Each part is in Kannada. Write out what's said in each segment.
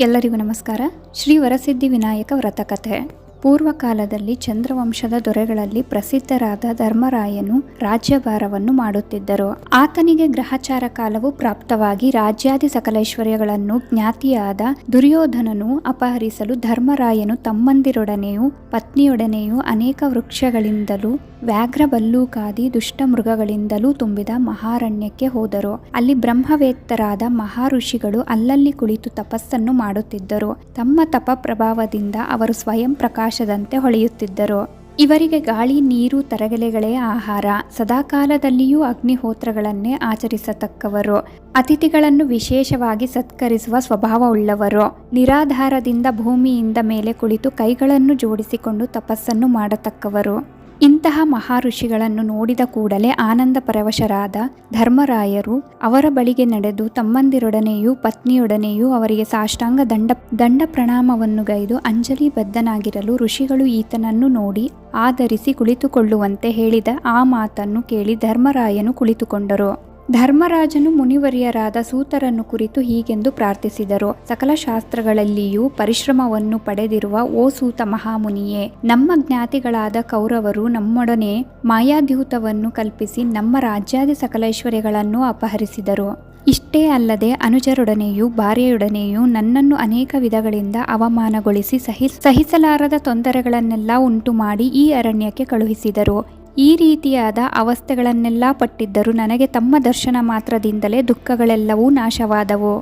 ಎಲ್ಲರಿಗೂ ನಮಸ್ಕಾರ. ಶ್ರೀ ವರಸಿದ್ಧಿ ವಿನಾಯಕ ವ್ರತಕಥೆ ಪೂರ್ವಕಾಲದಲ್ಲಿ ಚಂದ್ರವಂಶದ ದೊರೆಗಳಲ್ಲಿ ಪ್ರಸಿದ್ಧರಾದ ಧರ್ಮರಾಯನು ರಾಜ್ಯಭಾರವನ್ನು ಮಾಡುತ್ತಿದ್ದರು. ಆತನಿಗೆ ಗ್ರಹಚಾರ ಕಾಲವು ಪ್ರಾಪ್ತವಾಗಿ ರಾಜ್ಯಾದಿ ಸಕಲೈಶ್ವರ್ಯಗಳನ್ನು ಜ್ಞಾತಿಯಾದ ದುರ್ಯೋಧನನು ಅಪಹರಿಸಲು ಧರ್ಮರಾಯನು ತಮ್ಮಂದಿರೊಡನೆಯೂ ಪತ್ನಿಯೊಡನೆಯೂ ಅನೇಕ ವೃಕ್ಷಗಳಿಂದಲೂ ವ್ಯಾಘ್ರ ಕಾದಿ ದುಷ್ಟ ಮೃಗಗಳಿಂದಲೂ ತುಂಬಿದ ಮಹಾರಣ್ಯಕ್ಕೆ ಹೋದರು. ಅಲ್ಲಿ ಬ್ರಹ್ಮವೇತ್ತರಾದ ಮಹಾಋಷಿಗಳು ಅಲ್ಲಲ್ಲಿ ಕುಳಿತು ತಪಸ್ಸನ್ನು ಮಾಡುತ್ತಿದ್ದರು. ತಮ್ಮ ತಪ ಪ್ರಭಾವದಿಂದ ಅವರು ಸ್ವಯಂ ಪ್ರಕಾಶದಂತೆ ಹೊಳೆಯುತ್ತಿದ್ದರು. ಇವರಿಗೆ ಗಾಳಿ, ನೀರು, ತರಗೆಲೆಗಳೇ ಆಹಾರ. ಸದಾಕಾಲದಲ್ಲಿಯೂ ಅಗ್ನಿಹೋತ್ರಗಳನ್ನೇ ಆಚರಿಸತಕ್ಕವರು. ಅತಿಥಿಗಳನ್ನು ವಿಶೇಷವಾಗಿ ಸತ್ಕರಿಸುವ ಸ್ವಭಾವವುಳ್ಳವರು ನಿರಾಧಾರದಿಂದ ಭೂಮಿಯಿಂದ ಮೇಲೆ ಕುಳಿತು ಕೈಗಳನ್ನು ಜೋಡಿಸಿಕೊಂಡು ತಪಸ್ಸನ್ನು ಮಾಡತಕ್ಕವರು. ಇಂತಹ ಮಹಾಋಷಿಗಳನ್ನು ನೋಡಿದ ಕೂಡಲೇ ಆನಂದ ಪರವಶರಾದ ಧರ್ಮರಾಯರು ಅವರ ಬಳಿಗೆ ನಡೆದು ತಮ್ಮಂದಿರೊಡನೆಯೂ ಪತ್ನಿಯೊಡನೆಯೂ ಅವರಿಗೆ ಸಾಷ್ಟಾಂಗ ದಂಡ ದಂಡ ಪ್ರಣಾಮವನ್ನು ಗೈದು ಅಂಜಲಿ ಬದ್ಧನಾಗಿರಲು ಋಷಿಗಳು ಈತನನ್ನು ನೋಡಿ ಆಧರಿಸಿ ಕುಳಿತುಕೊಳ್ಳುವಂತೆ ಹೇಳಿದ ಆ ಮಾತನ್ನು ಕೇಳಿ ಧರ್ಮರಾಯನು ಕುಳಿತುಕೊಂಡರು. ಧರ್ಮರಾಜನು ಮುನಿವರ್ಯರಾದ ಸೂತರನ್ನು ಕುರಿತು ಹೀಗೆಂದು ಪ್ರಾರ್ಥಿಸಿದರು. ಸಕಲ ಶಾಸ್ತ್ರಗಳಲ್ಲಿಯೂ ಪರಿಶ್ರಮವನ್ನು ಪಡೆದಿರುವ ಓ ಸೂತ ಮಹಾಮುನಿಯೇ, ನಮ್ಮ ಜ್ಞಾತಿಗಳಾದ ಕೌರವರು ನಮ್ಮೊಡನೆ ಮಾಯಾದ್ಯೂತವನ್ನು ಕಲ್ಪಿಸಿ ನಮ್ಮ ರಾಜ್ಯಾದಿ ಸಕಲೈಶ್ವರ್ಯಗಳನ್ನು ಅಪಹರಿಸಿದರು. ಇಷ್ಟೇ ಅಲ್ಲದೆ ಅನುಜರೊಡನೆಯೂ ಭಾರ್ಯೆಯೊಡನೆಯೂ ನನ್ನನ್ನು ಅನೇಕ ವಿಧಗಳಿಂದ ಅವಮಾನಗೊಳಿಸಿ ಸಹಿ, ಸಹಿಸಲಾರದ ತೊಂದರೆಗಳನ್ನೆಲ್ಲ ಉಂಟು ಮಾಡಿ ಈ ಅರಣ್ಯಕ್ಕೆ ಕಳುಹಿಸಿದರು. ಈ ರೀತಿಯಾದ ಅವಸ್ಥೆಗಳನ್ನೆಲ್ಲ ಪಟ್ಟಿದ್ದರೂ ನನಗೆ ತಮ್ಮ ದರ್ಶನ ಮಾತ್ರದಿಂದಲೇ ದುಃಖಗಳೆಲ್ಲವೂ ನಾಶವಾದವು.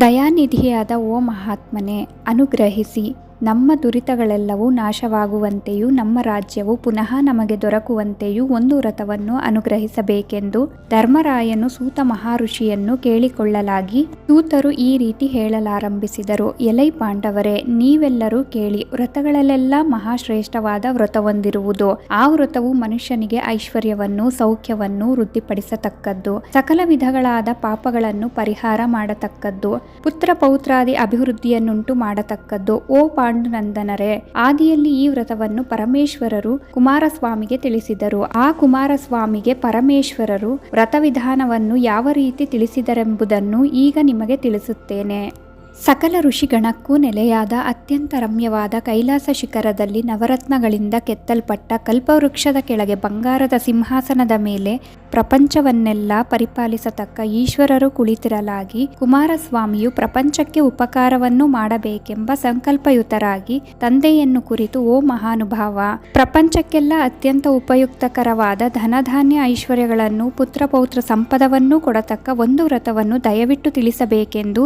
ದಯಾನಿಧಿಯಾದ ಓ ಮಹಾತ್ಮನೆ ಅನುಗ್ರಹಿಸಿ. ನಮ್ಮ ದುರಿತಗಳೆಲ್ಲವೂ ನಾಶವಾಗುವಂತೆಯೂ ನಮ್ಮ ರಾಜ್ಯವು ಪುನಃ ನಮಗೆ ದೊರಕುವಂತೆಯೂ ಒಂದು ವ್ರತವನ್ನು ಅನುಗ್ರಹಿಸಬೇಕೆಂದು ಧರ್ಮರಾಯನು ಸೂತ ಮಹಾಋಷಿಯನ್ನು ಕೇಳಿಕೊಳ್ಳಲಾಗಿ ಸೂತರು ಈ ರೀತಿ ಹೇಳಲಾರಂಭಿಸಿದರು. ಎಲೈ ಪಾಂಡವರೇ, ನೀವೆಲ್ಲರೂ ಕೇಳಿ ವ್ರತಗಳಲ್ಲೆಲ್ಲ ಮಹಾಶ್ರೇಷ್ಠವಾದ ವ್ರತವೊಂದಿರುವುದು. ಆ ವ್ರತವು ಮನುಷ್ಯನಿಗೆ ಐಶ್ವರ್ಯವನ್ನು ಸೌಖ್ಯವನ್ನು ವೃದ್ಧಿಪಡಿಸತಕ್ಕದ್ದು. ಸಕಲ ವಿಧಗಳಾದ ಪಾಪಗಳನ್ನು ಪರಿಹಾರ ಮಾಡತಕ್ಕದ್ದು. ಪುತ್ರ ಪೌತ್ರಾದಿ ಅಭಿವೃದ್ಧಿಯನ್ನುಂಟು ಮಾಡತಕ್ಕದ್ದು. ಓ ಪಾಂಡುನಂದನರೇ. ಆದಿಯಲ್ಲಿ ಈ ವ್ರತವನ್ನು ಪರಮೇಶ್ವರರು ಕುಮಾರಸ್ವಾಮಿಗೆ ತಿಳಿಸಿದರು. ಆ ಕುಮಾರಸ್ವಾಮಿಗೆ ಪರಮೇಶ್ವರರು ವ್ರತವಿಧಾನವನ್ನು ಯಾವ ರೀತಿ ತಿಳಿಸಿದರೆಂಬುದನ್ನು ಈಗ ನಿಮಗೆ ತಿಳಿಸುತ್ತೇನೆ. ಸಕಲ ಋಷಿಗಣಕ್ಕೂ ನೆಲೆಯಾದ ಅತ್ಯಂತ ರಮ್ಯವಾದ ಕೈಲಾಸ ಶಿಖರದಲ್ಲಿ ನವರತ್ನಗಳಿಂದ ಕೆತ್ತಲ್ಪಟ್ಟ ಕಲ್ಪವೃಕ್ಷದ ಕೆಳಗೆ ಬಂಗಾರದ ಸಿಂಹಾಸನದ ಮೇಲೆ ಪ್ರಪಂಚವನ್ನೆಲ್ಲ ಪರಿಪಾಲಿಸತಕ್ಕ ಈಶ್ವರರು ಕುಳಿತಿರಲಾಗಿ, ಕುಮಾರಸ್ವಾಮಿಯು ಪ್ರಪಂಚಕ್ಕೆ ಉಪಕಾರವನ್ನು ಮಾಡಬೇಕೆಂಬ ಸಂಕಲ್ಪಯುತರಾಗಿ ತಂದೆಯನ್ನು ಕುರಿತು, ಓ ಮಹಾನುಭಾವ, ಪ್ರಪಂಚಕ್ಕೆಲ್ಲ ಅತ್ಯಂತ ಉಪಯುಕ್ತಕರವಾದ ಧನಧಾನ್ಯ ಐಶ್ವರ್ಯಗಳನ್ನು, ಪುತ್ರಪೌತ್ರ ಸಂಪದವನ್ನೂ ಕೊಡತಕ್ಕ ಒಂದು ವ್ರತವನ್ನು ದಯವಿಟ್ಟು ತಿಳಿಸಬೇಕೆಂದು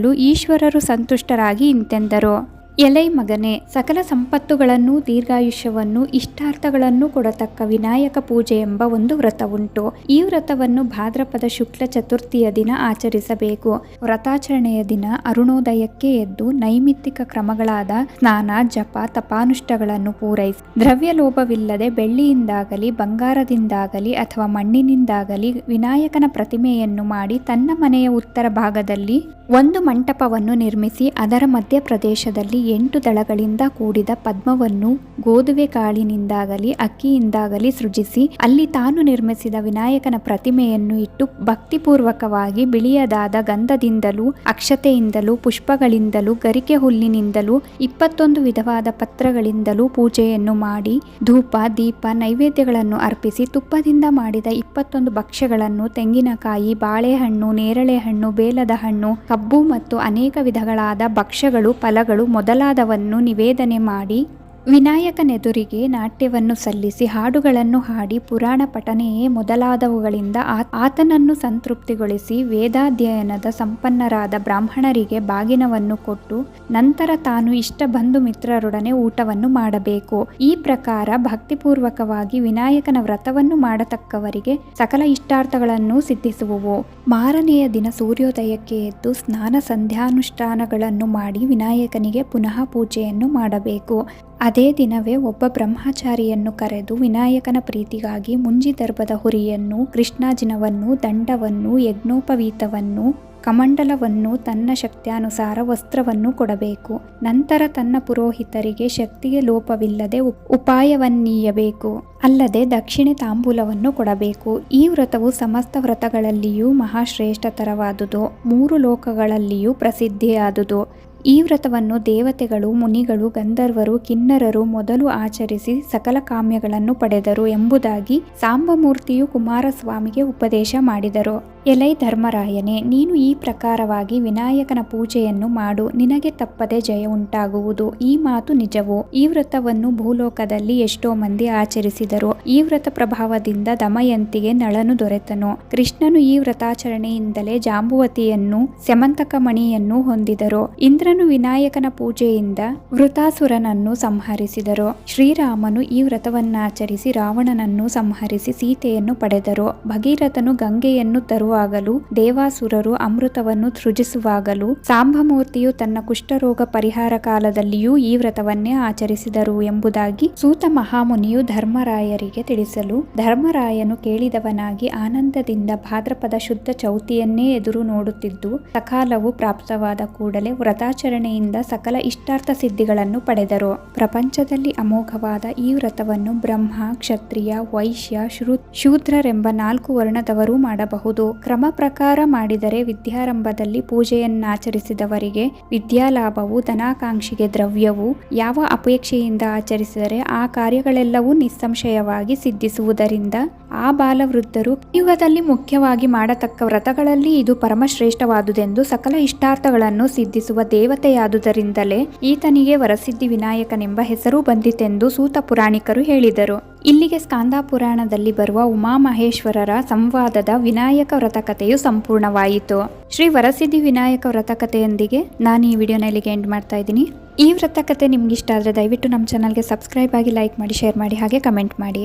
ಪ್ರಾರ್ಥಿಸಿಕೊಳ್ಳಲು ಈಶ್ವರರು ಸಂತುಷ್ಟರಾಗಿ ಇಂತೆಂದರು. ಎಲೈ ಮಗನೇ, ಸಕಲ ಸಂಪತ್ತುಗಳನ್ನು ದೀರ್ಘಾಯುಷ್ಯವನ್ನು, ಇಷ್ಟಾರ್ಥಗಳನ್ನು ಕೊಡತಕ್ಕ ವಿನಾಯಕ ಪೂಜೆ ಎಂಬ ಒಂದು ವ್ರತವುಂಟು. ಈ ವ್ರತವನ್ನು ಭಾದ್ರಪದ ಶುಕ್ಲ ಚತುರ್ಥಿಯ ದಿನ ಆಚರಿಸಬೇಕು. ವ್ರತಾಚರಣೆಯ ದಿನ ಅರುಣೋದಯಕ್ಕೆ ಎದ್ದು ನೈಮಿತ್ತಿಕ ಕ್ರಮಗಳಾದ ಸ್ನಾನ, ಜಪ, ತಪಾನುಷ್ಠಗಳನ್ನು ಪೂರೈಸಿ. ದ್ರವ್ಯ ಲೋಭವಿಲ್ಲದೆ ಬೆಳ್ಳಿಯಿಂದಾಗಲಿ, ಬಂಗಾರದಿಂದಾಗಲಿ ಅಥವಾ ಮಣ್ಣಿನಿಂದಾಗಲಿ ವಿನಾಯಕನ ಪ್ರತಿಮೆಯನ್ನು ಮಾಡಿ ತನ್ನ ಮನೆಯ ಉತ್ತರ ಭಾಗದಲ್ಲಿ ಒಂದು ಮಂಟಪವನ್ನು ನಿರ್ಮಿಸಿ ಅದರ ಮಧ್ಯ ಪ್ರದೇಶದಲ್ಲಿ ಎಂಟು ದಳಗಳಿಂದ ಕೂಡಿದ ಪದ್ಮವನ್ನು ಗೋಧುವೆ ಕಾಳಿನಿಂದಾಗಲಿ, ಅಕ್ಕಿಯಿಂದಾಗಲಿ ಸೃಜಿಸಿ, ಅಲ್ಲಿ ತಾನು ನಿರ್ಮಿಸಿದ ವಿನಾಯಕನ ಪ್ರತಿಮೆಯನ್ನು ಇಟ್ಟು ಭಕ್ತಿಪೂರ್ವಕವಾಗಿ ಬಿಳಿಯದಾದ ಗಂಧದಿಂದಲೂ, ಅಕ್ಷತೆಯಿಂದಲೂ, ಪುಷ್ಪಗಳಿಂದಲೂ, ಗರಿಕೆ ಹುಲ್ಲಿನಿಂದಲೂ, ಇಪ್ಪತ್ತೊಂದು ವಿಧವಾದ ಪತ್ರಗಳಿಂದಲೂ ಪೂಜೆಯನ್ನು ಮಾಡಿ, ಧೂಪ, ದೀಪ, ನೈವೇದ್ಯಗಳನ್ನು ಅರ್ಪಿಸಿ, ತುಪ್ಪದಿಂದ ಮಾಡಿದ ಇಪ್ಪತ್ತೊಂದು ಭಕ್ಷ್ಯಗಳನ್ನು ತೆಂಗಿನಕಾಯಿ, ಬಾಳೆಹಣ್ಣು ನೇರಳೆ ಹಣ್ಣು ಬೇಲದ ಹಣ್ಣು, ಕಬ್ಬು ಮತ್ತು ಅನೇಕ ವಿಧಗಳಾದ ಭಕ್ಷ್ಯಗಳು, ಫಲಗಳು ಮೊದಲಾದವನ್ನು ನಿವೇದನೆ ಮಾಡಿ ವಿನಾಯಕನೆದುರಿಗೆ ನಾಟ್ಯವನ್ನು ಸಲ್ಲಿಸಿ ಹಾಡುಗಳನ್ನು ಹಾಡಿ ಪುರಾಣ ಪಠನೆಯೇ ಮೊದಲಾದವುಗಳಿಂದ ಆತನನ್ನು ಸಂತೃಪ್ತಿಗೊಳಿಸಿ ವೇದಾಧ್ಯಯನದ ಸಂಪನ್ನರಾದ ಬ್ರಾಹ್ಮಣರಿಗೆ ಬಾಗಿನವನ್ನು ಕೊಟ್ಟು ನಂತರ ತಾನು ಇಷ್ಟ ಬಂಧು ಮಿತ್ರರೊಡನೆ ಊಟವನ್ನು ಮಾಡಬೇಕು. ಈ ಪ್ರಕಾರ ಭಕ್ತಿಪೂರ್ವಕವಾಗಿ ವಿನಾಯಕನ ವ್ರತವನ್ನು ಮಾಡತಕ್ಕವರಿಗೆ ಸಕಲ ಇಷ್ಟಾರ್ಥಗಳನ್ನು ಸಿದ್ಧಿಸುವುವು. ಮಾರನೆಯ ದಿನ ಸೂರ್ಯೋದಯಕ್ಕೆ ಎದ್ದು ಸ್ನಾನ ಸಂಧ್ಯಾನುಷ್ಠಾನಗಳನ್ನು ಮಾಡಿ ವಿನಾಯಕನಿಗೆ ಪುನಃ ಪೂಜೆಯನ್ನು ಮಾಡಬೇಕು. ಅದೇ ದಿನವೇ ಒಬ್ಬ ಬ್ರಹ್ಮಚಾರಿಯನ್ನು ಕರೆದು ವಿನಾಯಕನ ಪ್ರೀತಿಗಾಗಿ ಮುಂಜಿದರ್ಭದ ಹುರಿಯನ್ನು, ಕೃಷ್ಣಾಜಿನವನ್ನು, ದಂಡವನ್ನು, ಯಜ್ಞೋಪವೀತವನ್ನು, ಕಮಂಡಲವನ್ನು, ತನ್ನ ಶಕ್ತ್ಯಾನುಸಾರ ವಸ್ತ್ರವನ್ನು ಕೊಡಬೇಕು. ನಂತರ ತನ್ನ ಪುರೋಹಿತರಿಗೆ ಶಕ್ತಿಗೆ ಲೋಪವಿಲ್ಲದೆ ಉಪ್- ಉಪಾಯವನ್ನೀಯಬೇಕು. ಅಲ್ಲದೆ ದಕ್ಷಿಣೆ ತಾಂಬೂಲವನ್ನು ಕೊಡಬೇಕು. ಈ ವ್ರತವು ಸಮಸ್ತ ವ್ರತಗಳಲ್ಲಿಯೂ ಮಹಾಶ್ರೇಷ್ಠತರವಾದುದು. ಮೂರು ಲೋಕಗಳಲ್ಲಿಯೂ ಪ್ರಸಿದ್ಧಿಯಾದುದು. ಈ ವ್ರತವನ್ನು ದೇವತೆಗಳು, ಮುನಿಗಳು, ಗಂಧರ್ವರು, ಕಿನ್ನರರು ಮೊದಲು ಆಚರಿಸಿ ಸಕಲ ಕಾಮ್ಯಗಳನ್ನು ಪಡೆದರು ಎಂಬುದಾಗಿ ಸಾಂಬಮೂರ್ತಿಯು ಕುಮಾರಸ್ವಾಮಿಗೆ ಉಪದೇಶ ಮಾಡಿದರು. ಎಲೈ ಧರ್ಮರಾಯನೇ, ನೀನು ಈ ಪ್ರಕಾರವಾಗಿ ವಿನಾಯಕನ ಪೂಜೆಯನ್ನು ಮಾಡು. ನಿನಗೆ ತಪ್ಪದೆ ಜಯ ಉಂಟಾಗುವುದು. ಈ ಮಾತು ನಿಜವು? ಈ ವ್ರತವನ್ನು ಭೂಲೋಕದಲ್ಲಿ ಎಷ್ಟೋ ಮಂದಿ ಆಚರಿಸಿದರು. ಈ ವ್ರತ ಪ್ರಭಾವದಿಂದ ದಮಯಂತಿಗೆ ನಳನು ದೊರೆತನು. ಕೃಷ್ಣನು ಈ ವ್ರತಾಚರಣೆಯಿಂದಲೇ ಜಾಂಬುವತಿಯನ್ನು ಸ್ಯಮಂತಕ ಮಣಿಯನ್ನು ಹೊಂದಿದರು ಇಂದ್ರನು ವಿನಾಯಕನ ಪೂಜೆಯಿಂದ ವೃತಾಸುರನನ್ನು ಸಂಹರಿಸಿದರು. ಶ್ರೀರಾಮನು ಈ ವ್ರತವನ್ನಾಚರಿಸಿ ರಾವಣನನ್ನು ಸಂಹರಿಸಿ ಸೀತೆಯನ್ನು ಪಡೆದರು. ಭಗೀರಥನು ಗಂಗೆಯನ್ನು ತರುವಾಗಲೂ ದೇವಾಸುರರು ಅಮೃತವನ್ನು ಸೃಜಿಸುವಾಗಲೂ ಸಾಂಬಮೂರ್ತಿಯು ತನ್ನ ಕುಷ್ಠರೋಗ ಪರಿಹಾರ ಕಾಲದಲ್ಲಿಯೂ ಈ ವ್ರತವನ್ನೇ ಆಚರಿಸಿದರು ಎಂಬುದಾಗಿ ಸೂತ ಮಹಾಮುನಿಯು ಧರ್ಮರಾಯರಿಗೆ ತಿಳಿಸಲು ಧರ್ಮರಾಯನು ಕೇಳಿದವನಾಗಿ ಆನಂದದಿಂದ ಭಾದ್ರಪದ ಶುದ್ಧ ಚೌತಿಯನ್ನೇ ಎದುರು ನೋಡುತ್ತಿದ್ದು, ಸಕಾಲವು ಪ್ರಾಪ್ತವಾದ ಕೂಡಲೇ ವ್ರತಾಚರಣೆಯಿಂದ ಸಕಲ ಇಷ್ಟಾರ್ಥ ಸಿದ್ಧಿಗಳನ್ನು ಪಡೆದರು. ಪ್ರಪಂಚದಲ್ಲಿ ಅಮೋಘವಾದ ಈ ವ್ರತವನ್ನು ಬ್ರಹ್ಮ, ಕ್ಷತ್ರಿಯ, ವೈಶ್ಯ ಶ್ರು ಶೂದ್ರರೆಂಬ ನಾಲ್ಕು ವರ್ಣದವರೂ ಮಾಡಬಹುದು. ಕ್ರಮ ಪ್ರಕಾರ ಮಾಡಿದರೆ ವಿದ್ಯಾರಂಭದಲ್ಲಿ ಪೂಜೆಯನ್ನಾಚರಿಸಿದವರಿಗೆ ವಿದ್ಯಾಲಾಭವು, ಧನಾಕಾಂಕ್ಷಿಗೆ ದ್ರವ್ಯವು, ಯಾವ ಅಪೇಕ್ಷೆಯಿಂದ ಆಚರಿಸಿದರೆ ಆ ಕಾರ್ಯಗಳೆಲ್ಲವೂ ನಿಸ್ಸಂಶಯವಾಗಿ ಸಿದ್ಧಿಸುವುದರಿಂದ ಆ ಬಾಲವೃದ್ಧರು ಯುಗದಲ್ಲಿ ಮುಖ್ಯವಾಗಿ ಮಾಡತಕ್ಕ ವ್ರತಗಳಲ್ಲಿ ಇದು ಪರಮಶ್ರೇಷ್ಠವಾದುದೆಂದು ಸಕಲ ಇಷ್ಟಾರ್ಥಗಳನ್ನು ಸಿದ್ಧಿಸುವ ದೇವತೆಯಾದುದರಿಂದಲೇ ಈತನಿಗೆ ವರಸಿದ್ಧಿ ವಿನಾಯಕನೆಂಬ ಹೆಸರು ಬಂದಿತೆಂದು ಸೂತ ಪುರಾಣಿಕರು ಹೇಳಿದರು. ಇಲ್ಲಿಗೆ ಸ್ಕಾಂದ ಪುರಾಣದಲ್ಲಿ ಬರುವ ಉಮಾಮಹೇಶ್ವರರ ಸಂವಾದದ ವಿನಾಯಕ ವ್ರತಕಥೆಯು ಸಂಪೂರ್ಣವಾಯಿತು. ಶ್ರೀ ವರಸಿದ್ಧಿ ವಿನಾಯಕ ವ್ರತಕಥೆಯೊಂದಿಗೆ ನಾನು ಈ ವಿಡಿಯೋನ ಇಲ್ಲಿಗೆ ಎಂಡ್ ಮಾಡ್ತಾ ಇದ್ದೀನಿ. ಈ ವ್ರತಕಥೆ ನಿಮ್ಗೆ ಇಷ್ಟ ಆದರೆ ದಯವಿಟ್ಟು ನಮ್ಮ ಚಾನಲ್ಗೆ ಸಬ್ಸ್ಕ್ರೈಬ್ ಆಗಿ ಲೈಕ್ ಮಾಡಿ, ಶೇರ್ ಮಾಡಿ, ಹಾಗೆ ಕಮೆಂಟ್ ಮಾಡಿ.